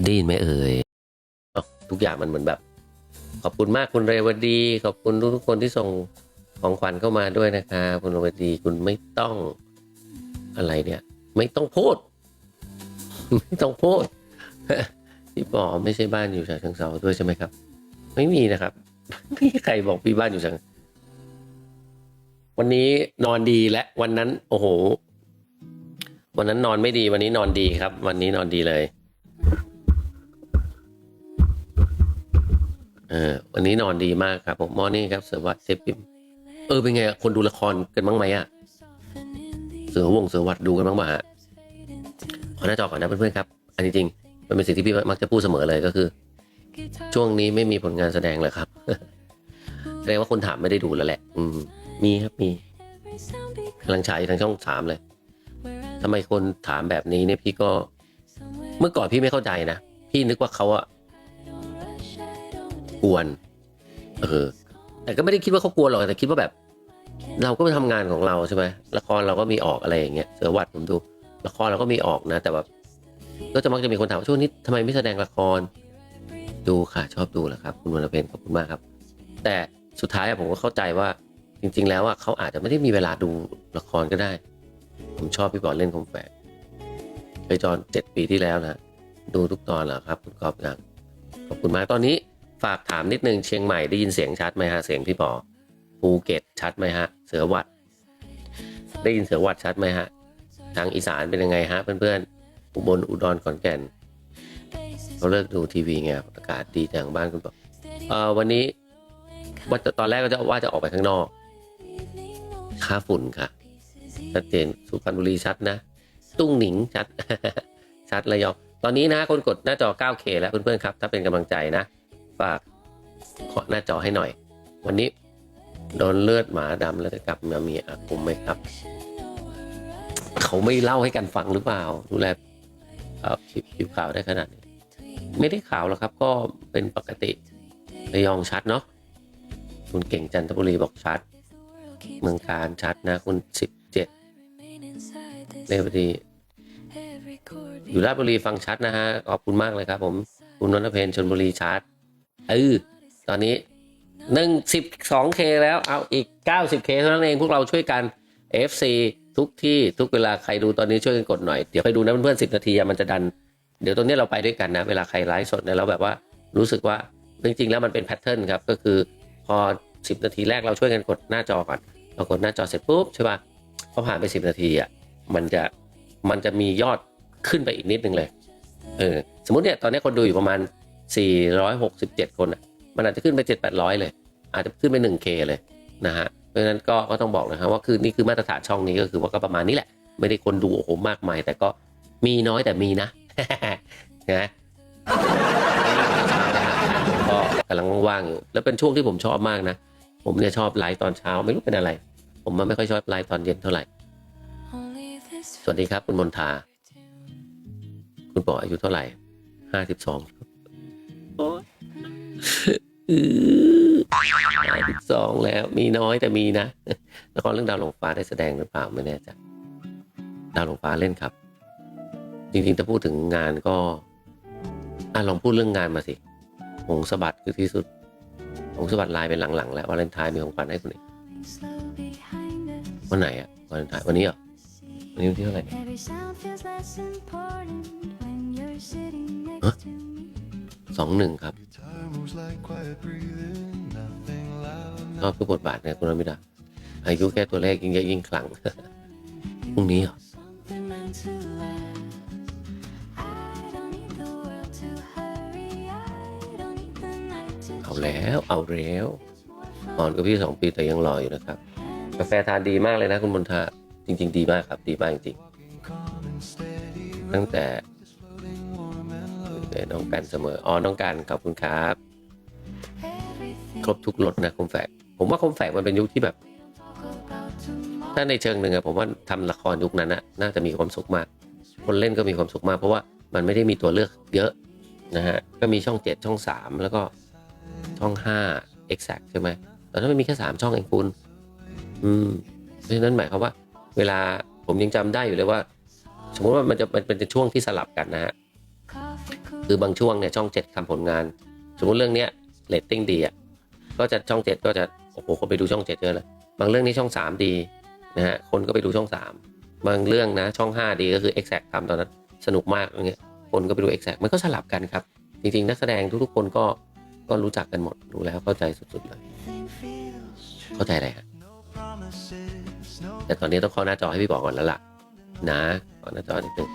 ได้ยินไหมเอ่ยอทุกอย่างมันเหมือนแบบ ขอบคุณมากคุณเรวดี ขอบคุณทุกคนที่ส่งของขวัญเข้ามาด้วยนะคะคุณเรวดีคุณไม่ต้องอะไรเนี่ย ไม่ต้องพูด ไม่ต้องพูดพี่ปอไม่ใช่บ้านอยู่ฉะเชิงเซาด้วยใช่ไหมครับ ไม่มีนะครับไม่มีใครบอกพี่บ้านอยู่ฉะเชิงวันนี้นอนดีและวันนั้น โอ้โห วันนั้นนอนไม่ดี วันนี้นอนดีครับ วันนี้นอนดีเลย เออวันนี้นอนดีมากครับผมมอนี่ครับเสือวัดเซฟปิมเออเป็นไงคนดูละครกันบ้างไหมอะเสือวงเสือวัดดูกันบ้างไหมฮะขอหน้าจอก่อนนะเพื่อนๆครับ อันนี้จริงมันเป็นสิ่งที่พี่มักจะพูดเสมอเลยก็คือ ช่วงนี้ไม่มีผลงานแสดงเลยครับ แสดงว่าคนถามไม่ได้ดูแล้วแหละ อืม มีครับมีกำลังฉายทางช่องสามเลยทำไมคนถามแบบนี้เนี่ยพี่ก็ เมื่อก่อนพี่ไม่เข้าใจนะ พี่นึกว่าเขาอะ กวน เออ แต่ก็ไม่ได้คิดว่าเขากลัวหรอกแต่คิดว่าแบบ เราก็ไปทำงานของเราใช่ไหมละครเราก็มีออกอะไรอย่างเงี้ยเสือวัดผมดูละครเราก็มีออกนะ แต่แบบก็จะมักจะมีคนถามว่าช่วงนี้ทำไมไม่แสดงละคร ดูค่ะชอบดูแหละครับคุณวรเพนขอบคุณมากครับ แต่สุดท้ายผมก็เข้าใจว่าจริง ๆ แล้วอะเขาอาจจะไม่ได้มีเวลาดูละครก็ได้ ผมชอบพี่บอลเล่นคอมแฝกเคยจอนเจ็ดปีที่แล้วนะดูทุกตอนเหรอครับ คุณกอบยังขอบคุณมากตอนนี้ ฝากถามนิดนึงเชียงใหม่ได้ยินเสียงชัดไหมฮะเสียงพี่ปอภูเก็ตชัดไหมฮะ เสือวัด ได้ยินเสือวัดชัดไหมฮะ ทางอีสานเป็นยังไงฮะเพื่อนๆอุบลอุดรขอนแก่นเขาเลิกดูทีวีไงอากาศดีทางบ้านคุณปอเออวันนี้ว่าตอนแรกก็จะว่าจะออกไปข้างนอกค่าฝุ่นค่ะชัดเจนสุพรรณบุรีชัดนะ ตุ้งหนิงชัด ชัดระยองตอนนี้นะคนกดหน้าจอ 9K แล้วเพื่อนๆครับ ถ้าเป็นกำลังใจนะ ฝากขอหน้าจอให้หน่อย วันนี้โดนเลือดหมาดำแล้วจะกลับมามีอาคมไหมครับ เขาไม่เล่าให้กันฟังหรือเปล่า ดูแลเอ่อผิวผิวขาวได้ขนาดนี้ไม่ได้ขาวหรอกครับ ก็เป็นปกติระยองชัดเนาะคุณเก่งจันทบุรีบอกชัด เมืองการชัดนะคุณสิบเจ็ดเรวดีอยู่ราชบุรีฟังชัดนะฮะขอบคุณมากเลยครับผม คุณนนทเพนชนบุรีชัด เออตอนนี้หนึ่งสิบสองเคแล้วเอาอีกเก้าสิบเคเท่านั้นเองพวกเราช่วยกัน FC ทุกที่ทุกเวลาใครดูตอนนี้ช่วยกันกดหน่อย เดี๋ยวไปดูนะเพื่อนๆสิบนาทีมันจะดัน เดี๋ยวตรงนี้เราไปด้วยกันนะ เวลาใครไลฟ์สดเนี่ยเราแบบว่ารู้สึกว่าจริงๆ แล้วมันเป็นแพทเทิร์นครับ ก็คือพอสิบนาทีแรกเราช่วยกันกดหน้าจอก่อนเรากดหน้าจอเสร็จปุ๊บใช่ป่ะพอผ่านไปสิบนาทีอะมันจะมันจะมียอดขึ้นไปอีกนิดนึงเลยเออสมมติเนี่ยตอนนี้คนดูอยู่ประมาณ 467 คนอะมันอาจจะขึ้นไป 7 800 เลย อาจจะขึ้นไป 1K เลยนะฮะเพราะฉะนั้นก็ก็ต้องบอกนะครับว่าคือนี่คือมาตรฐานช่องนี้ก็คือว่าก็ประมาณนี้แหละ ไม่ได้คนดูโอ้โหมากมาย แต่ก็มีน้อยแต่มีนะนะก็กำลังว่างๆอยู่แล้วเป็นช่วงที่ผมชอบมากนะ ผมเนี่ยชอบไลฟ์ตอนเช้าไม่รู้เป็นอะไร ผมมันไม่ค่อยชอบไลฟ์ตอนเย็นเท่าไหร่ สวัสดีครับคุณมนทา คุณบอกอายุเท่าไหร่ห้าสิบสอง ห้าสิบสองแล้วมีน้อยแต่มีนะละครเรื่องดาวหลงฟ้าได้แสดงหรือเปล่าไม่แน่ใจดาวหลงฟ้าเล่นครับ จริงๆถ้าพูดถึงงานก็อะลองพูดเรื่องงานมาสิหงสะบัดคือที่สุดหงสะบัดลายเป็นหลังๆ แล้ววาเลนไทน์มีของขวัญให้คุณอีกวันไหนอะวาเลนไทน์วันนี้เหรอวันนี้วันที่เท่าไหร่เนี่ สองหนึ่งครับชอบทุกบทบาทนะคุณอมิดาอายุแค่ตัวเลขยิ่งเยอะยิ่งขลังพรุ่งนี้เหรอเอาแล้วเอาแล้วอ่อนกับพี่สองปีแต่ยังรออยู่นะครับ กาแฟทานดีมากเลยนะคุณมนทาจริง ๆ ดีมากครับ ดีมากจริงๆตั้งแต่ and low. แต่น้องกันเสมอ อ๋อ น้องกันขอบคุณครับ everything ครบทุกรสนะคมแฝก ผมว่าคมแฝกมันเป็นยุคที่แบบ talk about tomorrow. ถ้าในเชิงหนึ่งอะผมว่าทำละครยุคนั้นนะน่าจะมีความสุขมาก คนเล่นก็มีความสุขมาก เพราะว่ามันไม่ได้มีตัวเลือกเยอะนะฮะ ก็มีช่องเจ็ดช่องสามแล้วก็ช่องห้า exact ใช่ไหมแต่ถ้ามันมีแค่สามช่องเองคุณ อืมเพราะฉะนั้นหมายความว่า เวลาผมยังจำได้อยู่เลยว่า สมมติว่ามันจะมันเป็นช่วงที่สลับกันนะฮะ Coffee cool คือบางช่วงเนี่ยช่องเจ็ดทำผลงาน สมมติเรื่องเนี้ยเรตติ้งดีอะก็จะช่องเจ็ดก็จะโอ้โหคนไปดูช่องเจ็ดเยอะเลยบางเรื่องนี้ช่องสามดีนะฮะคนก็ไปดูช่องสามบางเรื่องนะช่องห้าดีก็คือ Exact ทำตอนนั้นสนุกมากอย่างเงี้ยคนก็ไปดู Exact มันก็สลับกันครับจริงๆนักแสดงทุกๆคนก็ก็รู้จักกันหมดรู้แล้วเข้าใจสุดๆเลย เข้าใจอะไรฮะแต่ตอนนี้ต้องเข้าหน้าจอให้พี่บอกก่อนแล้วล่ะ นะขอหน้าจอนิดนึง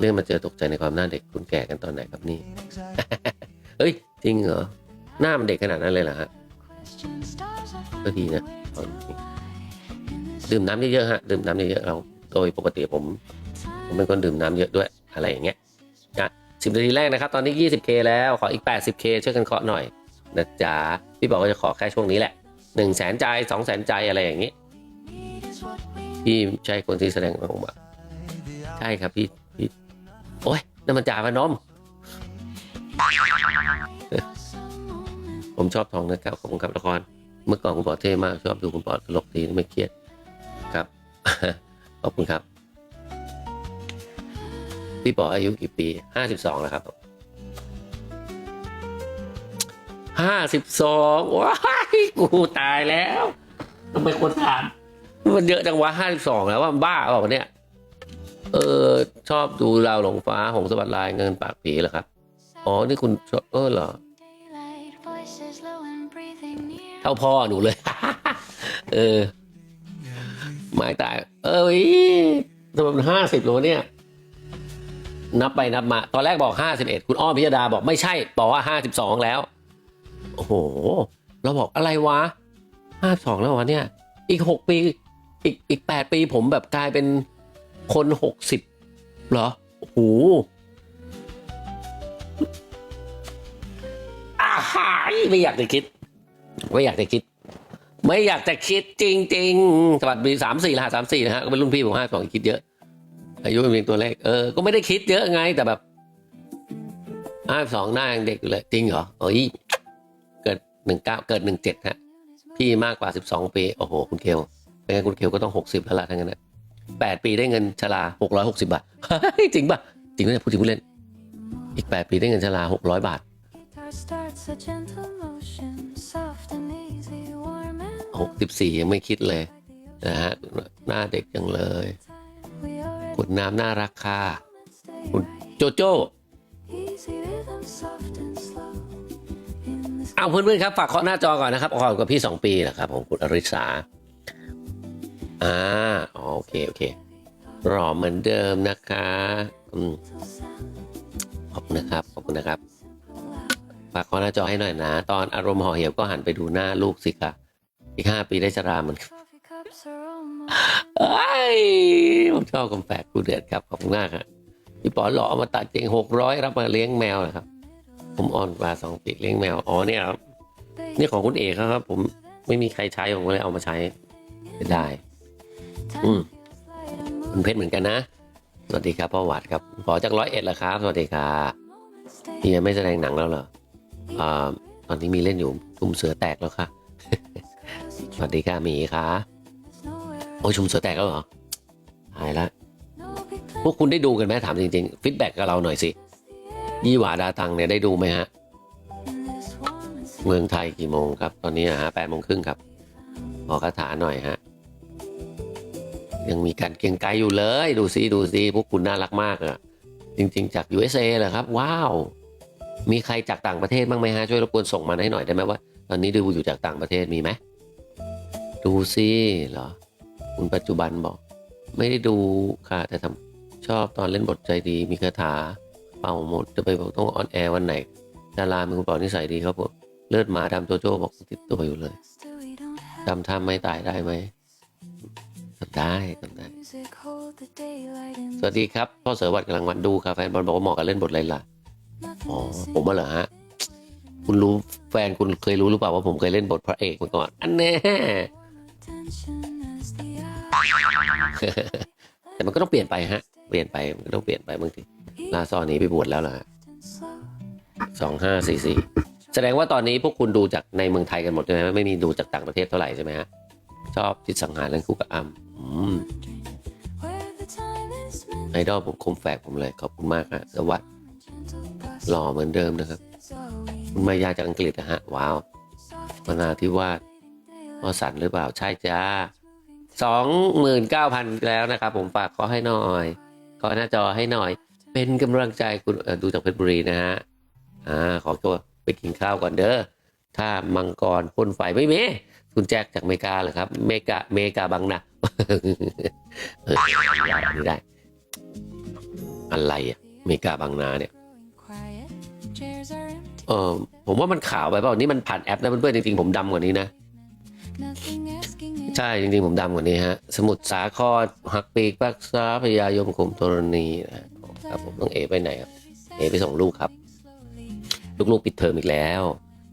เรื่องมาเจอตกใจในความหน้าเด็กคุณแก่กันตอนไหนครับนี่ เฮ้ย จริงเหรอ หน้ามันเด็กขนาดนั้นเลยเหรอฮะ question stars are ก็ดีนะตอนนี้ดื่มน้ำเยอะๆฮะ ดื่มน้ำเยอะๆเรา โดยปกติผม ผมเป็นคนดื่มน้ำเยอะด้วย อะไรอย่างเงี้ยอะสิบนาทีแรกนะครับ ตอนนี้ 20k แล้ว ขออีก 80k ช่วยกันเคาะหน่อยนะจ๊ะ พี่บอกว่าจะขอแค่ช่วงนี้แหละ1 0 0 0 0แสนใจ2 0 0 0 0 0ใจอะไรอย่างงี้ need is what we พี่ใช่คนที่แสดงออกมาใช่ครับพี่พี่ โอ้ยนั่นมันจ่าพนมผมชอบทองนะครับขอบคุณครับละคร เมื่อก่อนคุณปอเท่มาก ชอบดูคุณปอตลกดีไม่เครียดครับ ขอบคุณครับ พี่ปออายุกี่ปีห้าสิบสองแล้วครับห้าสิบสองว้ายกูตายแล้วทำไมคนถามมันเยอะจังวะห้าสิบสองแล้วว่ามันบ้าเปล่าเนี่ย เออ ชอบดูดาวหลงฟ้าหงสวัสดิ์ลายเงินปากผีเหรอครับ อ๋อ นี่คุณชอบเออเหรอ เท่าพ่อหนูเลย เออไม้ตาย เอ้ยทำไมมันห้าสิบโลเนี่ย นับไปนับมา ตอนแรกบอกห้าสิบเอ็ดคุณอ้อมพิยดาบอกไม่ใช่ บอกว่าห้าสิบสองแล้ว โอ้โห เราบอกอะไรวะห้าสองแล้ววะเนี่ย อีกหกปี อีกอีกแปดปีผมแบบกลายเป็นคนหกสิบ เหรอ โอ้โหอาหายไม่อยากจะคิด ไม่อยากจะคิด ไม่อยากจะคิดจริงๆสวัสดีสามสี่รหัสสามสี่นะฮะก็เป็นรุ่นพี่ผมห้าสองคิดเยอะ อายุเป็นเพียงตัวเลขเออ ก็ไม่ได้คิดเยอะไง แต่แบบห้าสองหน้ายังเด็กอยู่เลย จริงเหรอเอ้ยเกิดหนึ่งเก้าเกิดหนึ่งเจ็ดฮะพี่มากกว่าสิบสองปี โอ้โห คุณเคลเป็นไงคุณเคลก็ต้องหกสิบแล้วล่ะทั้งนั้นนะ แปดปีได้เงินชราหกร้อยหกสิบาท จริงป่ะ จริงไหมเนี่ยพูดจริงพูดเล่น อีกแปดปีได้เงินชราหกร้อยบาทหกสิบสี่ยังไม่คิดเลยนะฮะหน้าเด็กจังเลยขวดน้ำน่ารักค่ะคุณโจโจ้เอาเพื่อนๆครับ ฝากเคาะหน้าจอก่อนนะครับขอกับพี่สองปีนะครับผมคุณอริสา อ่าอ๋อโอเค โอเครอเหมือนเดิมนะคะอืมขอบคุณนะครับ ขอบคุณนะครับ ฝากเคาะหน้าจอให้หน่อยนะ ตอนอารมณ์ห่อเหี่ยวก็หันไปดูหน้าลูกสิคะอีกห้าปีได้ชราเหมือนกัน coffee cups are almost เอ้ผมชอบคำแฝกกูเดือดครับ ขอบคุณมากครับพี่ปอหล่อเอามาตัดเจงหกร้อยรับมาเลี้ยงแมวนะครับ ผมอ่อนกว่าสองปีเลี้ยงแมว อ๋อเนี่ยครับ นี่ของคุณเอกครับ ผมไม่มีใครใช้ผมก็เลยเอามาใช้ไได้ อืมคุณเพชรเหมือนกันนะ สวัสดีครับพ่อหวัดครับขอจากร้อยเอ็ดละครับ สวัสดีครับเฮียไม่แสดงหนังแล้วเหรออ่าตอนนี้มีเล่นอยู่ชุมเสือแตกแล้วค่ะ สวัสดีค่ะหมีค่ะโอ้ยชุมเสือแตกแล้วเหรอหายละพวกคุณได้ดูกันไหมถามจริงๆฟีดแบ็กกับเราหน่อยสิยี่หวาดาตังเนี่ยได้ดูไหมฮะ เมืองไทยกี่โมงครับ ตอนนี้นะฮะแปดโมงครึ่งครับขอคาถาหน่อยฮะ ยังมีการเกรียงไกรอยู่เลย ดูซิดูซิพวกคุณน่ารักมากอะจริง ๆ จาก USA เหรอครับ ว้าว มีใครจากต่างประเทศบ้างไหมฮะช่วยรบกวนส่งมาให้หน่อยได้ไหมว่า ตอนนี้ดูอยู่จากต่างประเทศมีไหมดูซิเหรอ คุณปัจจุบันบอก ไม่ได้ดูค่ะ แต่ทำชอบตอนเล่นบทใจดี มีคาถาเป่าหมด จะไปบอกต้องออนแอร์วันไหนดารามีคุณปอนิสัยดีครับผมเลือดหมาดำโจโจ้บอกติดตัวอยู่เลยจำท่าไม่ตายได้ไหม จำได้จำได้ สวัสดีครับ พ่อเสือวัดกำลังวันดูครับแฟนบอลบอกว่าเหมาะกับเล่นบทอะไรล่ะ อ๋อ ผมว่าเหรอฮะ คุณรู้แฟนคุณเคยรู้หรือเปล่าว่าผมเคยเล่นบทพระเอกมาก่อน อันแน่แต่มันก็ต้องเปลี่ยนไปฮะ เปลี่ยนไป มันก็ต้องเปลี่ยนไปบางทีลาซอหนี้ไปบวชแล้วล่ะสองห้าสี่สี่แสดงว่าตอนนี้พวกคุณดูจากในเมืองไทยกันหมดใช่ไหมไม่มีดูจากต่างประเทศเท่าไหร่ใช่ไหมฮะ ชอบจิตสังหารเล่นคู่กับอัมอืม ไอดอลผมคมแฝกผมเลย ขอบคุณมากฮะสวัสดีหล่อเหมือนเดิมนะครับคุณมายาจากอังกฤษนะฮะ ว้าวมนาธิวาสพอสันหรือเปล่า ใช่จ้าสองหมื่นเก้าพันแล้วนะครับ ผมฝากขอให้หน่อย ขอหน้าจอให้หน่อย เป็นกำลังใจคุณดูจากเพชรบุรีนะฮะ อ่า ขอตัวไปกินข้าวก่อนเด้อ ถ้ามังกรพ่นไฟไม่มีคุณแจ็คจากเมกาเหรอครับ เมกาเมกาบังนะ เออได้อันนี้ได้ อะไรอะเมกาบางนาเนี่ยเออผมว่ามันขาวไปเปล่านี่มันผ่านแอปนะเพื่อนๆจริงๆผมดำกว่านี้นะใช่จริงๆผมดำกว่านี้ฮะ สมุทรสาครหักปีกปักษาพยายมขุมธรณีนะครับผมต้องเอไปไหนครับเอไปส่งลูกครับ ลูกๆปิดเทอมอีกแล้ว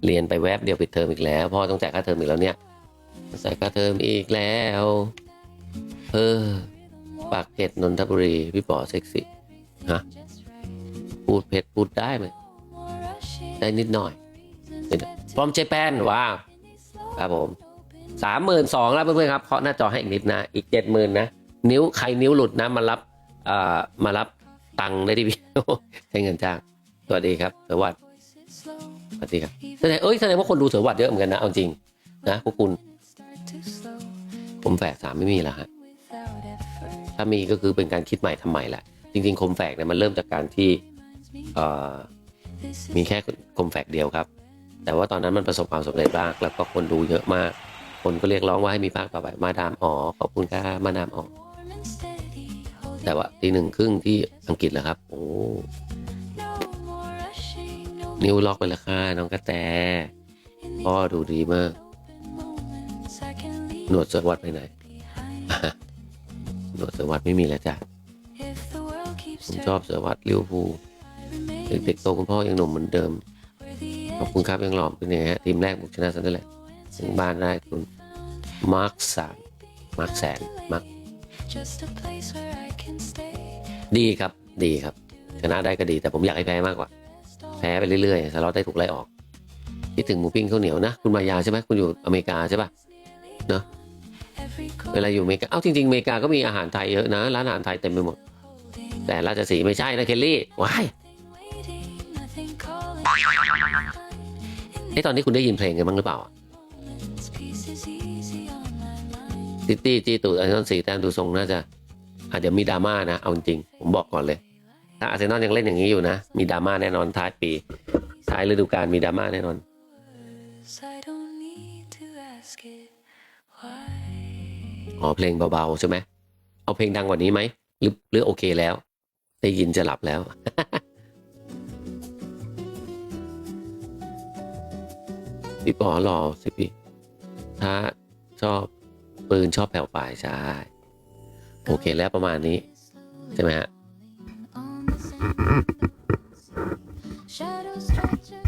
เรียนไปแวบเดียวปิดเทอมอีกแล้วพ่อต้องจ่ายค่าเทอมอีกแล้วเนี่ยจ่ายค่าเทอมอีกแล้วเออ ปากเกร็ดนนทบุรี พี่ป๋อเซ็กซี่ฮะพูดเพชรพูดได้ไหมได้นิดหน่อยพร้อมเจแปนว้าวครับผมสามหมื่นสองแล้วเพื่อนๆครับเคาะหน้าจอให้อีกนิดนะ อีกเจ็ดหมื่นนะ นิ้วใครนิ้วหลุดนะ มารับอ่ามารับตังค์ได้ที่พี่ใช้เงินจ้าง สวัสดีครับสวัสดีสวัสดีครับแสดงเอ้ยแสดงว่าคนดูเสือวัดเยอะเหมือนกันนะ เอาจริง นะพวกคุณ ผมแฝกสามไม่มีแล้วฮะ ถ้ามีก็คือเป็นการคิดใหม่ทำใหม่แหละ จริงๆคมแฝกเนี่ยมันเริ่มจากการที่มีแค่คมแฝกเดียวครับ แต่ว่าตอนนั้นมันประสบความสำเร็จมาก แล้วก็คนดูเยอะมาก คนก็เรียกร้องว่าให้มีภาคต่อไปมาดามอ๋อขอบคุณค่ะมาดามอ๋อแต่ว่าทีหนึ่งครึ่งที่อังกฤษแล้วครับ โอ้นิ้วล็อกไปล้วค่ะน้องกระแตพ่อดูดีมาก หนวดสือวัดไปไหน หนวดเสือวัดไม่มีแล้วจ้ะผมชอบเสือวัดลิวพูเด็กๆโตคุณพ่อยังหนุ่มเหมือนเดิม ขอบคุณครับยังหล่อเป็นไงฮะทีมแรกบุกชนะซันเดอร์แลนด์ถึงบ้านได้คุณมาร์คสามมาร์คแสนมาร์คดีครับดีครับ ชนะได้ก็ดี แต่ผมอยากให้แพ้มากกว่า แพ้ไปเรื่อยๆสล็อตได้ถูกไล่ออกคิดถึงหมูปิ้งข้าวเหนียวนะ คุณมายาใช่ไหมคุณอยู่อเมริกาใช่ปะเนอะ เวลาอยู่อเมริกา เอ้าจริงๆอเมริกาก็มีอาหารไทยเยอะนะ ร้านอาหารไทยเต็มไปหมด แต่ราชสีไม่ใช่นะเคลลี่ว้ายไอตอนนี้คุณได้ยินเพลงกันบ้างหรือเปล่าซิตี้จีตูดอาร์เซนอลสีแต้มดูทรงน่าจะอาจจะมีดราม่านะ เอาจริง ผมบอกก่อนเลย ถ้าอาร์เซนอลยังเล่นอย่างนี้อยู่นะ มีดราม่าแน่นอนท้ายปี ท้ายฤดูกาลมีดราม่าแน่นอน อ๋อเพลงเบาๆใช่ไหมเอาเพลงดังกว่านี้ไหมหรือหรือโอเคแล้ว ได้ยินจะหลับแล้ว พี่ปอหล่อสิพี่ถ้าชอบปืนชอบแผ่วปลายใช่โอเคแล้วประมาณนี้ ใช่ไหมฮะ Shadows stretch